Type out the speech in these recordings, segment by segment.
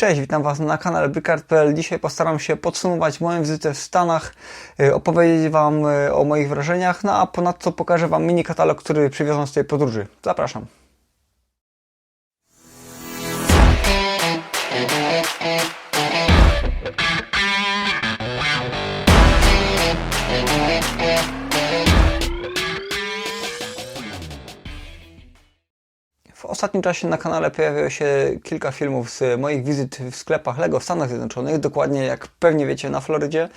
Cześć, witam Was na kanale Bricard.pl. Dzisiaj postaram się podsumować moją wizytę w Stanach, y, opowiedzieć Wam y, o moich wrażeniach, no a ponadto pokażę Wam mini katalog, który przywiozłem z tej podróży. Zapraszam. Ostatnim czasie na kanale pojawiło się kilka filmów z moich wizyt w sklepach LEGO w Stanach Zjednoczonych, dokładnie jak pewnie wiecie na Florydzie.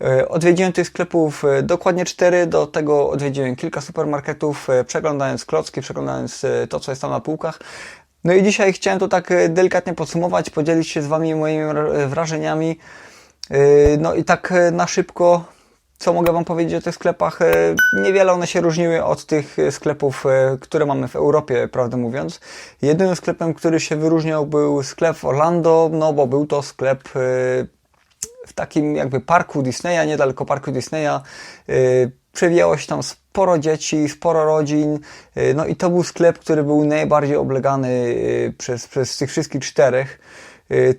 E, Odwiedziłem tych sklepów e, dokładnie cztery, do tego odwiedziłem kilka supermarketów, e, przeglądając klocki, przeglądając to, co jest tam na półkach. No i dzisiaj chciałem to tak delikatnie podsumować, podzielić się z Wami moimi wra- wrażeniami. No i tak na szybko co mogę Wam powiedzieć o tych sklepach? E, Niewiele one się różniły od tych e, sklepów, e, które mamy w Europie, prawdę mówiąc. Jedynym sklepem, który się wyróżniał był sklep Orlando, no bo był to sklep w takim jakby parku Disneya, niedaleko parku Disneya. Przewijało się tam sporo dzieci, sporo rodzin, no i to był sklep, który był najbardziej oblegany przez, przez tych wszystkich czterech.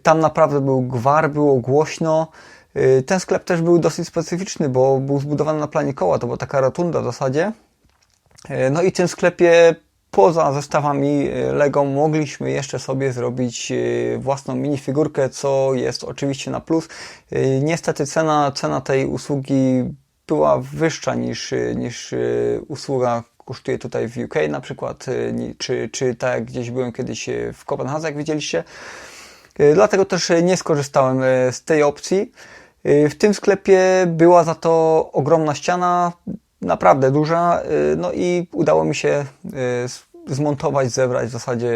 Tam naprawdę był gwar, było głośno. Y, Ten sklep też był dosyć specyficzny, bo był zbudowany na planie koła, to była taka rotunda w zasadzie. Y, No i w tym sklepie poza zestawami y, Lego mogliśmy jeszcze sobie zrobić własną minifigurkę, co jest oczywiście na plus. Niestety cena, cena tej usługi była wyższa niż, niż usługa kosztuje tutaj w UK na przykład, czy, czy tak jak gdzieś byłem kiedyś w Kopenhadze, jak widzieliście. Dlatego też nie skorzystałem z tej opcji. Y, W tym sklepie była za to ogromna ściana, naprawdę duża, y, no i udało mi się y, zmontować, zebrać w zasadzie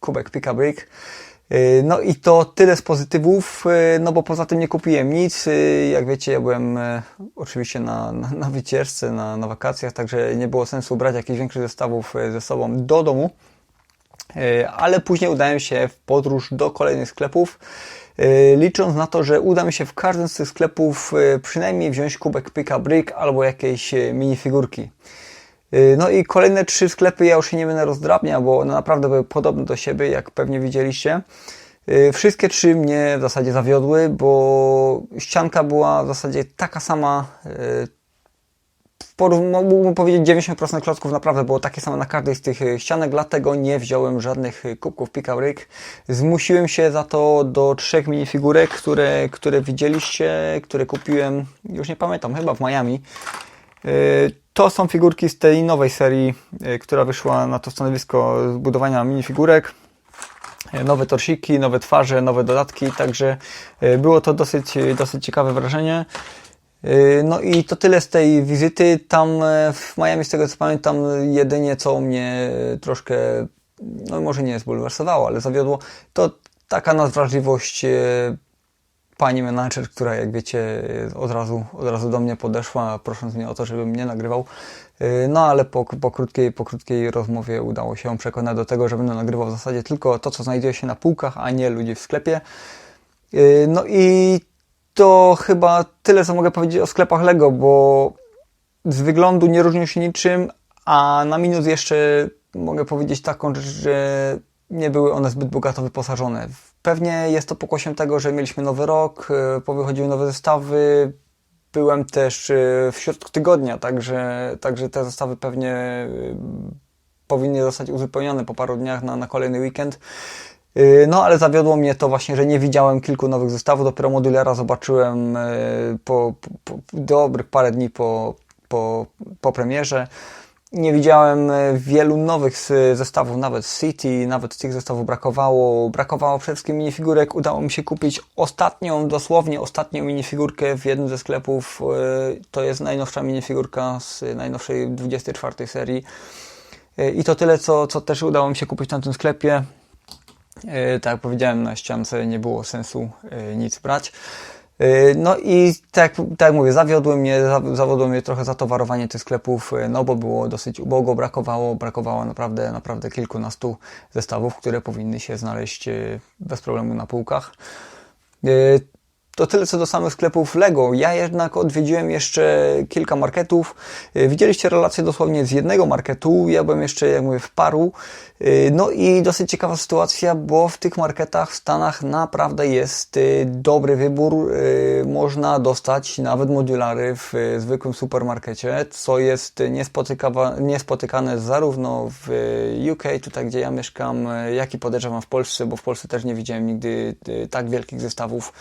kubek Pika Brick. Y, No i to tyle z pozytywów, no bo poza tym nie kupiłem nic. Jak wiecie, ja byłem oczywiście na, na, na wycieczce, na, na wakacjach, także nie było sensu brać jakichś większych zestawów ze sobą do domu. Ale później udałem się w podróż do kolejnych sklepów, licząc na to, że uda mi się w każdym z tych sklepów e, przynajmniej wziąć kubek Pika Brick albo jakieś e, minifigurki. E, No i kolejne trzy sklepy ja już się nie będę rozdrabniał, bo one naprawdę były podobne do siebie, jak pewnie widzieliście. E, Wszystkie trzy mnie w zasadzie zawiodły, bo ścianka była w zasadzie taka sama, e, mógłbym powiedzieć 90% klocków naprawdę było takie same na każdej z tych e, ścianek, dlatego nie wziąłem żadnych e, kubków Pika Brick. Zmusiłem się za to do trzech minifigurek, które, które widzieliście, które kupiłem, już nie pamiętam, chyba w Miami. E, To są figurki z tej nowej serii, która wyszła na to stanowisko zbudowania minifigurek nowe torsiki, nowe twarze, nowe dodatki, także było to dosyć, dosyć ciekawe wrażenie. E, No i to tyle z tej wizyty. Tam e, w Miami, z tego co pamiętam, jedynie co mnie troszkę, no może nie zbulwersowało, ale zawiodło, to taka nadwrażliwość e, pani menadżer, która jak wiecie od razu, od razu do mnie podeszła, prosząc mnie o to, żebym nie nagrywał. Yy, No ale po, po, krótkiej, po krótkiej rozmowie udało się ją przekonać do tego, że będę nagrywał w zasadzie tylko to, co znajduje się na półkach, a nie ludzi w sklepie. Yy, No i to chyba tyle, co mogę powiedzieć o sklepach Lego, bo z wyglądu nie różnią się niczym, a na minus jeszcze mogę powiedzieć taką rzecz, że nie były one zbyt bogato wyposażone. Pewnie jest to pokłosiem tego, że mieliśmy nowy rok, e, powychodziły nowe zestawy. Byłem też e, w środku tygodnia, także, także te zestawy pewnie e, powinny zostać uzupełnione po paru dniach na, na kolejny weekend. Yy, No, ale zawiodło mnie to właśnie, że nie widziałem kilku nowych zestawów. Dopiero moduliara zobaczyłem e, po, po, po dobrych parę dni po, po, po premierze. Nie widziałem e, wielu nowych zestawów, nawet City, nawet tych zestawów brakowało. Brakowało przede wszystkim minifigurek. Udało mi się kupić ostatnią, dosłownie ostatnią minifigurkę w jednym ze sklepów. To jest najnowsza minifigurka z najnowszej 24 serii. I to tyle, co, co też udało mi się kupić w tamtym sklepie. E, Tak jak powiedziałem, na ściance nie było sensu e, nic brać. E, No i tak, tak jak mówię, zawiodły mnie, za- zawiodło mnie trochę zatowarowanie tych sklepów, no bo było dosyć ubogo, brakowało, brakowało naprawdę, naprawdę kilkunastu zestawów, które powinny się znaleźć bez problemu na półkach. To tyle co do samych sklepów Lego. Ja jednak odwiedziłem jeszcze kilka marketów. Y, widzieliście relacje dosłownie z jednego marketu. Ja byłem jeszcze, jak mówię, w paru. Y, no i dosyć ciekawa sytuacja, bo w tych marketach w Stanach naprawdę jest y, dobry wybór. Można dostać nawet modulary w zwykłym supermarkecie, co jest niespotykane zarówno w UK, tutaj gdzie ja mieszkam, jak i podejrzewam w Polsce, bo w Polsce też nie widziałem nigdy tak wielkich zestawów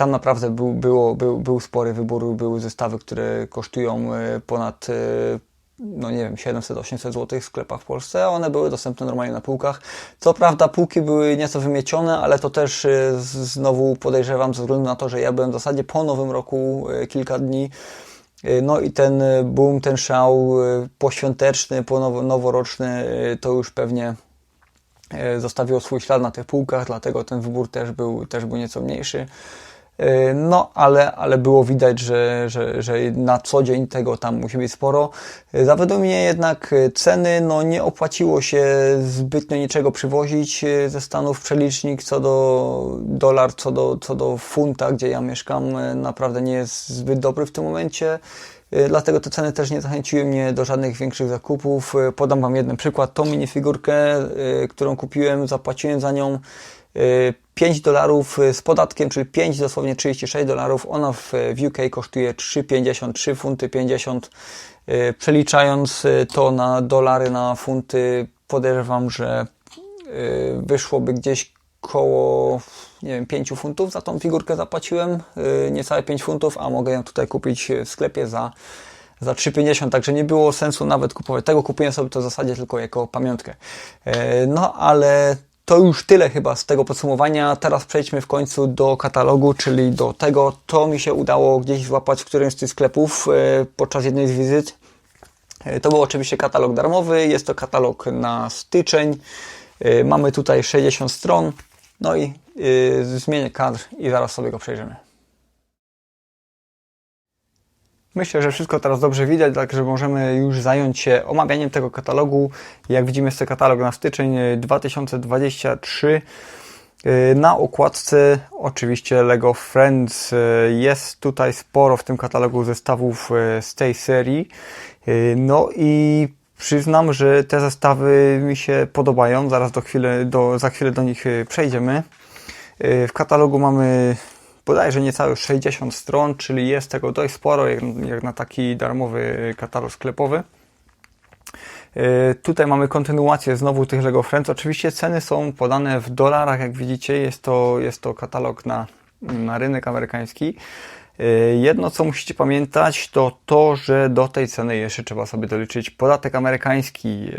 tam naprawdę był, było, był, był spory wybór, były zestawy, które kosztują e, ponad e, no nie wiem, 700-800 zł w sklepach w Polsce, a one były dostępne normalnie na półkach. Co prawda półki były nieco wymiecione, ale to też e, znowu podejrzewam ze względu na to, że ja byłem w zasadzie po nowym roku kilka dni. No i ten boom, ten szał poświąteczny, po noworoczny to już pewnie zostawiło swój ślad na tych półkach, dlatego ten wybór też był, też był nieco mniejszy. E, no, ale, ale było widać, że, że, że na co dzień tego tam musi być sporo. E, Zawiodły mnie jednak e, ceny, no nie opłaciło się zbytnio niczego przywozić ze Stanów. Przelicznik co do dolar, co do, co do funta, gdzie ja mieszkam, naprawdę nie jest zbyt dobry w tym momencie. Dlatego te ceny też nie zachęciły mnie do żadnych większych zakupów. Podam Wam jeden przykład. Tą minifigurkę, którą kupiłem, zapłaciłem za nią 5 dolarów z podatkiem, czyli 5 dosłownie 36 dolarów. Ona w, UK kosztuje 3,53 funty 50. Y, przeliczając y, to na dolary, na funty, podejrzewam, że y, wyszłoby gdzieś koło nie wiem, 5 funtów za tą figurkę zapłaciłem, niecałe 5 funtów, a mogę ją tutaj kupić w sklepie za, za 3,50, także nie było sensu nawet kupować tego, kupiłem sobie to w zasadzie tylko jako pamiątkę. No ale to już tyle chyba z tego podsumowania. Teraz przejdźmy w końcu do katalogu, czyli do tego, co mi się udało gdzieś złapać w którymś z tych sklepów e, podczas jednej z wizyt. E, to był oczywiście katalog darmowy, jest to katalog na styczeń. E, mamy tutaj 60 stron. No i zmienię kadr i zaraz sobie go przejrzymy. Myślę, że wszystko teraz dobrze widać, także możemy już zająć się omawianiem tego katalogu. Jak widzimy jest to katalog na styczeń 2023. Y, na okładce oczywiście LEGO Friends y, jest tutaj sporo w tym katalogu zestawów y, z tej serii. No i przyznam, że te zestawy mi się podobają. Zaraz do chwilę, do, za chwilę do nich przejdziemy. W katalogu mamy bodajże niecałe 60 stron, czyli jest tego dość sporo, jak, jak na taki darmowy katalog sklepowy. E, tutaj mamy kontynuację znowu tych LEGO Friends. Oczywiście ceny są podane w dolarach, jak widzicie, jest to, jest to katalog na, na rynek amerykański. E, jedno, co musicie pamiętać, to to, że do tej ceny jeszcze trzeba sobie doliczyć podatek amerykański.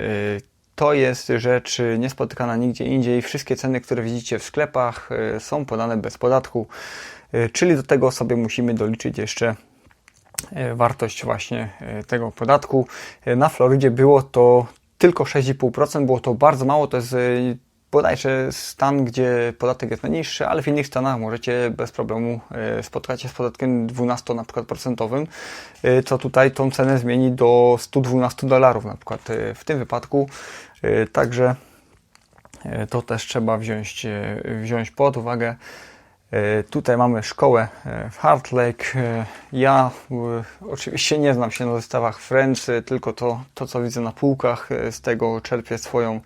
To jest rzecz niespotykana nigdzie indziej. Wszystkie ceny, które widzicie w sklepach, są podane bez podatku. E, czyli do tego sobie musimy doliczyć jeszcze wartość właśnie tego podatku. Na Florydzie było to tylko 6,5%, było to bardzo mało, to jest bodajże stan, gdzie podatek jest najniższy, ale w innych stanach możecie bez problemu spotkać się z podatkiem 12 na przykład procentowym, co tutaj tą cenę zmieni do 112 dolarów na przykład w tym wypadku. Także to też trzeba wziąć, wziąć pod uwagę. E, tutaj mamy szkołę e, w Heart Lake. E, ja oczywiście nie znam się na zestawach French, tylko to, to co widzę na półkach, z tego czerpię swoją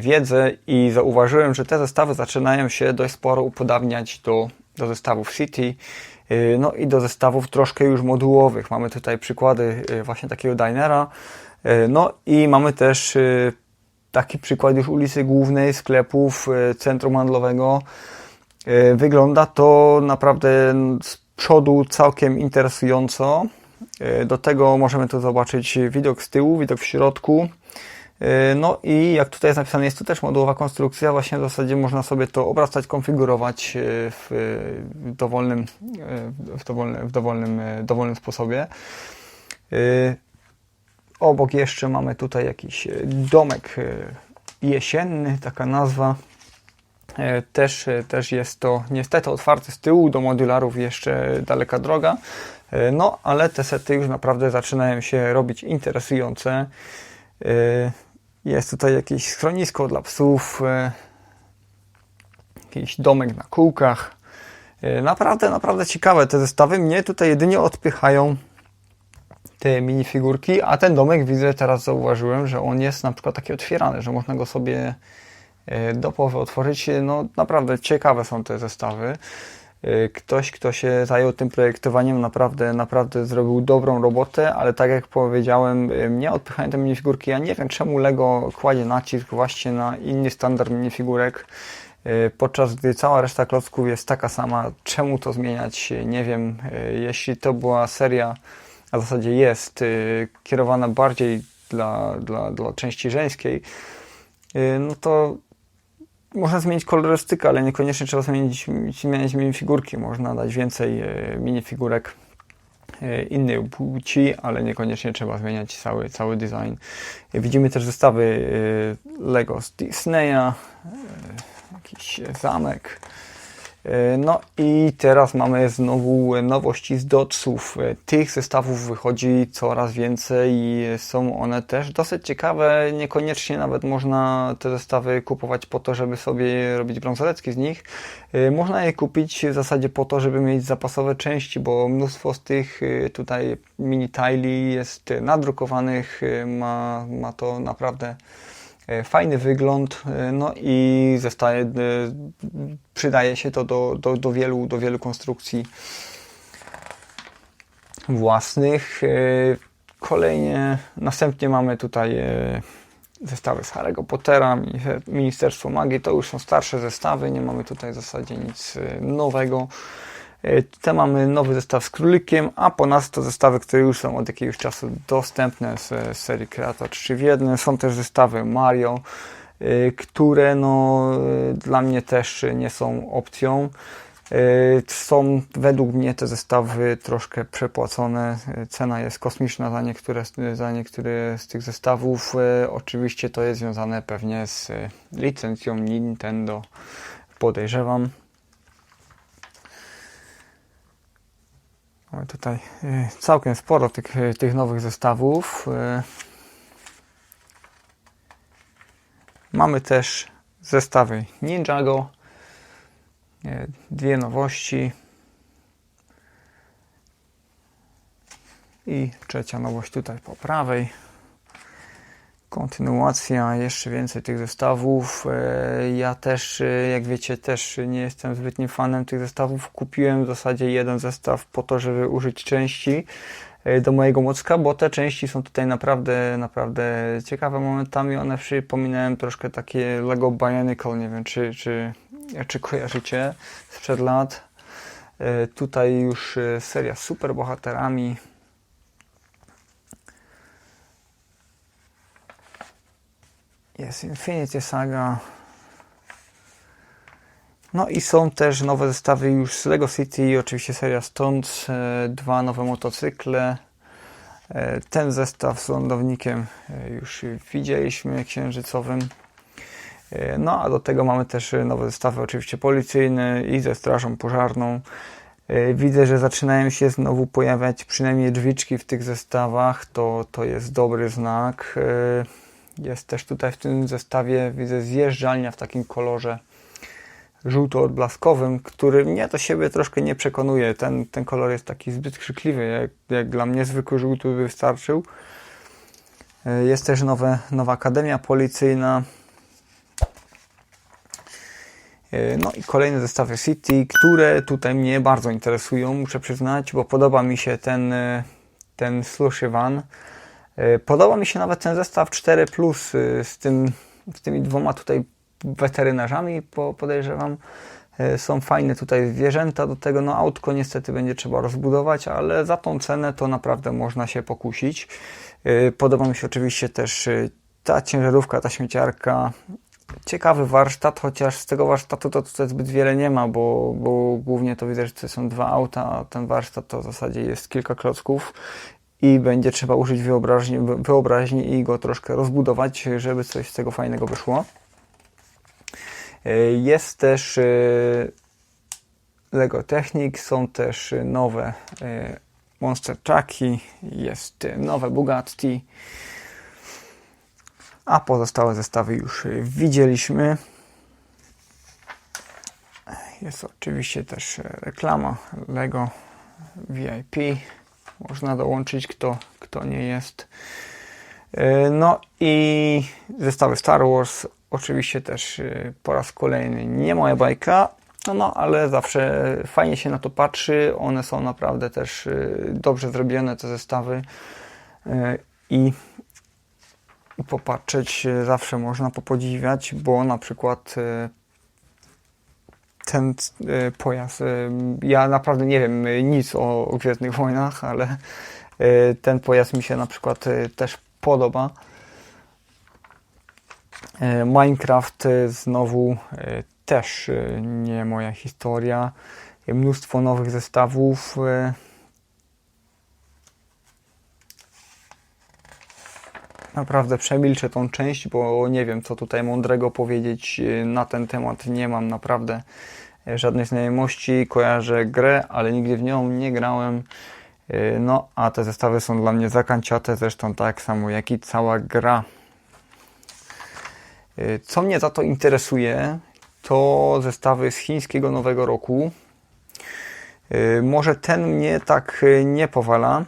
wiedzę i zauważyłem, że te zestawy zaczynają się dość sporo upodabniać do, do zestawów City, no i do zestawów troszkę już modułowych. Mamy tutaj przykłady właśnie takiego dinera, no i mamy też taki przykład już ulicy Głównej, sklepów, centrum handlowego, wygląda to naprawdę z przodu całkiem interesująco. E, do tego możemy tu zobaczyć widok z tyłu, widok w środku. E, no i jak tutaj jest napisane, jest to też modułowa konstrukcja. Właśnie w zasadzie można sobie to obracać, konfigurować w dowolnym, w dowolnym, w dowolnym, dowolnym sposobie. Obok jeszcze mamy tutaj jakiś domek jesienny, taka nazwa. E, też, e, też jest to niestety otwarte z tyłu, do modularów jeszcze daleka droga, e, no ale te sety już naprawdę zaczynają się robić interesujące. Jest tutaj jakieś schronisko dla psów, jakiś domek na kółkach. Naprawdę, naprawdę ciekawe te zestawy. Mnie tutaj jedynie odpychają te minifigurki, a ten domek widzę, teraz zauważyłem, że on jest na przykład taki otwierany, że można go sobie do połowy otworzyć. No naprawdę ciekawe są te zestawy. E, ktoś, kto się zajął tym projektowaniem, naprawdę, naprawdę zrobił dobrą robotę, ale tak jak powiedziałem, mnie odpychają te minifigurki. Ja nie wiem, czemu Lego kładzie nacisk właśnie na inny standard minifigurek. E, podczas gdy cała reszta klocków jest taka sama. Czemu to zmieniać? Nie wiem. E, jeśli to była seria, a w zasadzie jest, e, kierowana bardziej dla, dla, dla części żeńskiej, no to można zmienić kolorystykę, ale niekoniecznie trzeba zmienić, zmieniać minifigurki. Można dać więcej minifigurek innej płci, ale niekoniecznie trzeba zmieniać cały, cały design. Widzimy też zestawy Lego z Disneya, jakiś zamek. E, no i teraz mamy znowu nowości z dotsów. E, tych zestawów wychodzi coraz więcej i są one też dosyć ciekawe. Niekoniecznie nawet można te zestawy kupować po to, żeby sobie robić brązolecki z nich. E, można je kupić w zasadzie po to, żeby mieć zapasowe części, bo mnóstwo z tych tutaj mini tile jest nadrukowanych. Ma, ma to naprawdę fajny wygląd, e, no i zostaje, e, przydaje się to do, do, do, wielu, do wielu konstrukcji własnych. Kolejnie, następnie mamy tutaj zestawy z Harry'ego Pottera, Ministerstwo Magii, to już są starsze zestawy, nie mamy tutaj w zasadzie nic nowego. E, tutaj mamy nowy zestaw z królikiem, a ponadto zestawy, które już są od jakiegoś czasu dostępne z serii Creator 3 w 1. Są też zestawy Mario, e, które no, e, dla mnie też nie są opcją. Są według mnie te zestawy troszkę przepłacone. Cena jest kosmiczna za niektóre, za niektóre z tych zestawów. Oczywiście to jest związane pewnie z licencją Nintendo, podejrzewam. Mamy tutaj y, całkiem sporo tych, y, tych nowych zestawów. Y, mamy też zestawy Ninjago. Dwie nowości. I trzecia nowość tutaj po prawej kontynuacja, jeszcze więcej tych zestawów. E, ja też, e, jak wiecie, też nie jestem zbytnim fanem tych zestawów. Kupiłem w zasadzie jeden zestaw po to, żeby użyć części e, do mojego mocka, bo te części są tutaj naprawdę, naprawdę ciekawe momentami. One przypominają troszkę takie Lego Bionicle, nie wiem czy, czy, czy kojarzycie sprzed lat. Tutaj już seria z superbohaterami, Jest Infinity Saga. No i są też nowe zestawy już z LEGO City, oczywiście seria stąd, e, dwa nowe motocykle. E, ten zestaw z lądownikiem e, już widzieliśmy, księżycowym. No a do tego mamy też nowe zestawy oczywiście policyjne i ze strażą pożarną. Widzę, że zaczynają się znowu pojawiać przynajmniej drzwiczki w tych zestawach, to, to jest dobry znak. Jest też tutaj w tym zestawie, widzę, zjeżdżalnia w takim kolorze żółto-odblaskowym, który mnie do siebie troszkę nie przekonuje. Ten, ten kolor jest taki zbyt krzykliwy, jak, jak dla mnie zwykły żółty by wystarczył. E, jest też nowe, nowa akademia policyjna. E, no i kolejne zestawy City, które tutaj mnie bardzo interesują, muszę przyznać, bo podoba mi się ten, e, ten slushy van. E, podoba mi się nawet ten zestaw 4 Plus y, z, tym, z tymi dwoma tutaj weterynarzami, podejrzewam. E, są fajne tutaj zwierzęta do tego. No autko niestety będzie trzeba rozbudować, ale za tą cenę to naprawdę można się pokusić. E, podoba mi się oczywiście też ta ciężarówka, ta śmieciarka. Ciekawy warsztat, chociaż z tego warsztatu to tutaj zbyt wiele nie ma, bo, bo głównie to widać, że to są dwa auta, a ten warsztat to w zasadzie jest kilka klocków i będzie trzeba użyć wyobraźni, wyobraźni i go troszkę rozbudować, żeby coś z tego fajnego wyszło. E, jest też e, Lego Technic, są też nowe e, Monster Trucki, jest nowe Bugatti, a pozostałe zestawy już widzieliśmy. jest oczywiście też reklama Lego VIP. Można dołączyć, kto, kto nie jest. No i zestawy Star Wars. Oczywiście też po raz kolejny nie moja bajka, no, no, ale zawsze fajnie się na to patrzy. One są naprawdę też dobrze zrobione, te zestawy. I popatrzeć zawsze można popodziwiać, bo na przykład ten pojazd, ja naprawdę nie wiem nic o Gwiezdnych Wojnach, ale ten pojazd mi się na przykład też podoba. Minecraft znowu też nie moja historia. Mnóstwo nowych zestawów. Naprawdę przemilczę tą część, bo nie wiem, co tutaj mądrego powiedzieć na ten temat. Nie mam naprawdę żadnej znajomości. Kojarzę grę, ale nigdy w nią nie grałem. No, a te zestawy są dla mnie zakanciate, zresztą tak samo jak i cała gra. Co mnie za to interesuje, to zestawy z chińskiego Nowego Roku. Może ten mnie tak nie powala,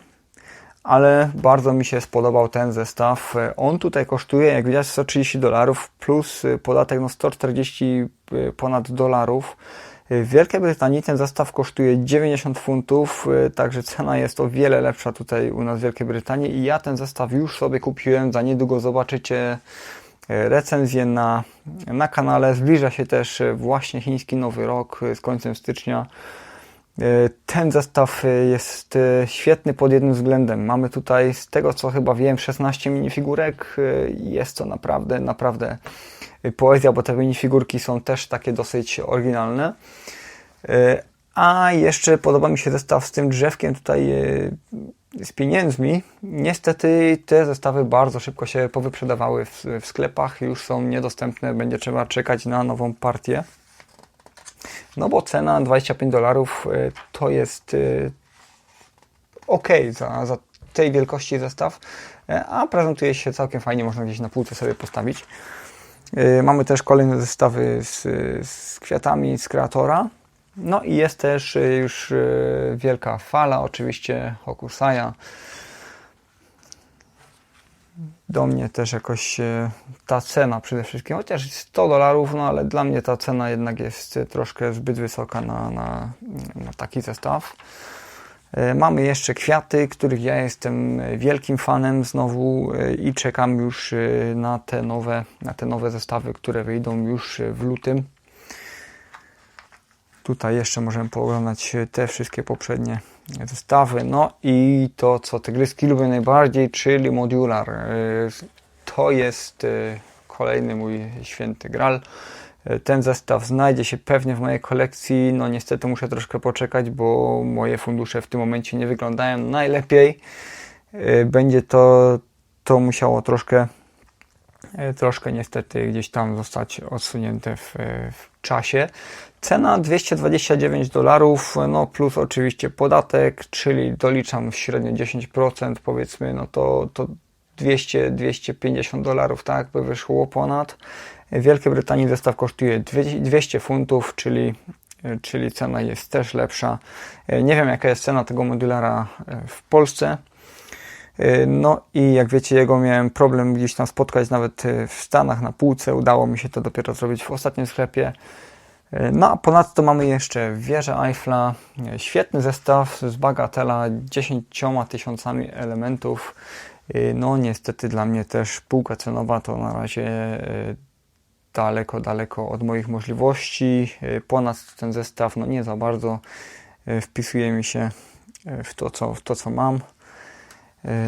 ale bardzo mi się spodobał ten zestaw. On tutaj kosztuje, jak widać, 130 dolarów plus podatek no 140 ponad dolarów. W Wielkiej Brytanii ten zestaw kosztuje 90 funtów, także cena jest o wiele lepsza tutaj u nas w Wielkiej Brytanii i ja ten zestaw już sobie kupiłem. Za niedługo zobaczycie recenzję na, na kanale. Zbliża się też właśnie chiński Nowy Rok z końcem stycznia. Ten zestaw jest świetny pod jednym względem. Mamy tutaj, z tego co chyba wiem, 16 minifigurek. Jest to naprawdę, naprawdę poezja, bo te minifigurki są też takie dosyć oryginalne. A jeszcze podoba mi się zestaw z tym drzewkiem tutaj z pieniędzmi. Niestety te zestawy bardzo szybko się powyprzedawały w, w sklepach, już są niedostępne, będzie trzeba czekać na nową partię. No bo cena 25 dolarów to jest ok za, za tej wielkości zestaw, a prezentuje się całkiem fajnie, można gdzieś na półce sobie postawić. Mamy też kolejne zestawy z, z kwiatami z kreatora. No i jest też już wielka fala, oczywiście Hokusaya. Do mnie też jakoś ta cena przede wszystkim, chociaż 100 dolarów, no ale dla mnie ta cena jednak jest troszkę zbyt wysoka na, na, na taki zestaw. Mamy jeszcze kwiaty, których ja jestem wielkim fanem znowu i czekam już na te nowe, na te nowe zestawy, które wyjdą już w lutym. Tutaj jeszcze możemy pooglądać te wszystkie poprzednie zestawy. No i to, co tygryski lubią najbardziej, czyli modular. To jest kolejny mój święty gral. Ten zestaw znajdzie się pewnie w mojej kolekcji. No niestety muszę troszkę poczekać, bo moje fundusze w tym momencie nie wyglądają najlepiej. Będzie to, to musiało troszkę, troszkę niestety gdzieś tam zostać odsunięte w, w czasie. Cena 229 dolarów, no plus oczywiście podatek, czyli doliczam średnio 10%, powiedzmy, no to, to 200-250 dolarów, tak by wyszło ponad. W Wielkiej Brytanii zestaw kosztuje 200 funtów, czyli, czyli cena jest też lepsza. Nie wiem jaka jest cena tego modulara w Polsce. No i jak wiecie, jego miałem problem gdzieś tam spotkać nawet w Stanach na półce. Udało mi się to dopiero zrobić w ostatnim sklepie. No a ponadto mamy jeszcze wieżę Eiffla, świetny zestaw z Bagatela, 10 tysiącami elementów. No niestety dla mnie też półka cenowa to na razie daleko, daleko od moich możliwości. Ponadto ten zestaw no nie za bardzo wpisuje mi się w to, co, w to, co mam.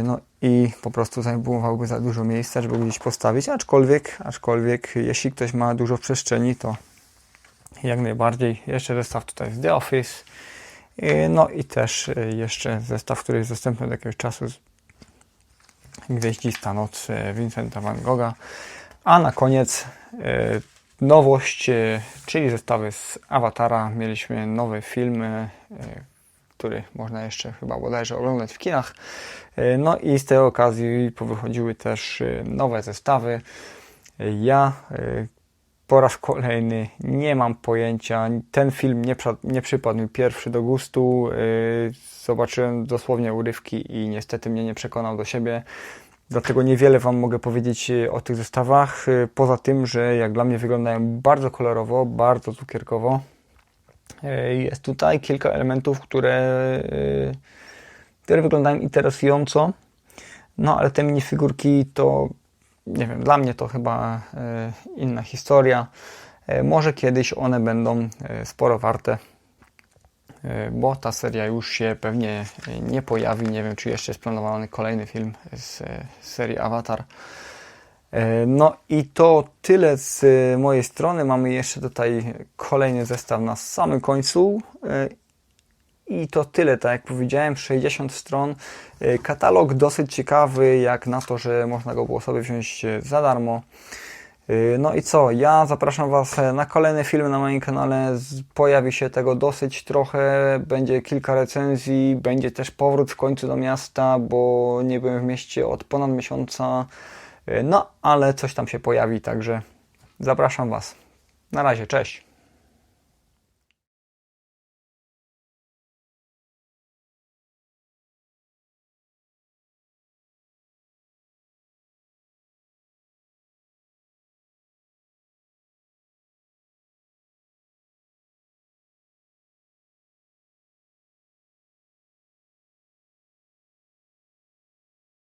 No i po prostu zajmowałby za dużo miejsca, żeby gdzieś postawić, aczkolwiek, aczkolwiek jeśli ktoś ma dużo przestrzeni, to jak najbardziej. Jeszcze zestaw tutaj z The Office. No i też jeszcze zestaw, który jest dostępny od jakiegoś czasu Gwieździsta Noc Vincenta van Gogha. A na koniec nowość, czyli zestawy z Awatara. Mieliśmy nowe filmy, który można jeszcze chyba bodajże oglądać w kinach. No i z tej okazji powychodziły też nowe zestawy. Ja po raz kolejny nie mam pojęcia. Ten film nie, nie przypadł mi pierwszy do gustu. Zobaczyłem dosłownie urywki i niestety mnie nie przekonał do siebie. Dlatego niewiele Wam mogę powiedzieć o tych zestawach. Poza tym, że jak dla mnie wyglądają bardzo kolorowo, bardzo cukierkowo. Yy, Jest tutaj kilka elementów, które, yy, które wyglądają interesująco. No ale te minifigurki to nie wiem, dla mnie to chyba e, inna historia. E, Może kiedyś one będą e, sporo warte, e, bo ta seria już się pewnie e, nie pojawi. Nie wiem, czy jeszcze jest planowany kolejny film z e, serii Avatar. E, No i to tyle z e, mojej strony. Mamy jeszcze tutaj kolejny zestaw na samym końcu. E, i to tyle, tak jak powiedziałem, 60 stron. Katalog dosyć ciekawy, jak na to, że można go było sobie wziąć za darmo. No i co? Ja zapraszam Was na kolejne filmy na moim kanale. Pojawi się tego dosyć trochę. Będzie kilka recenzji. Będzie też powrót w końcu do miasta, bo nie byłem w mieście od ponad miesiąca. No, ale coś tam się pojawi, także zapraszam Was. Na razie, cześć.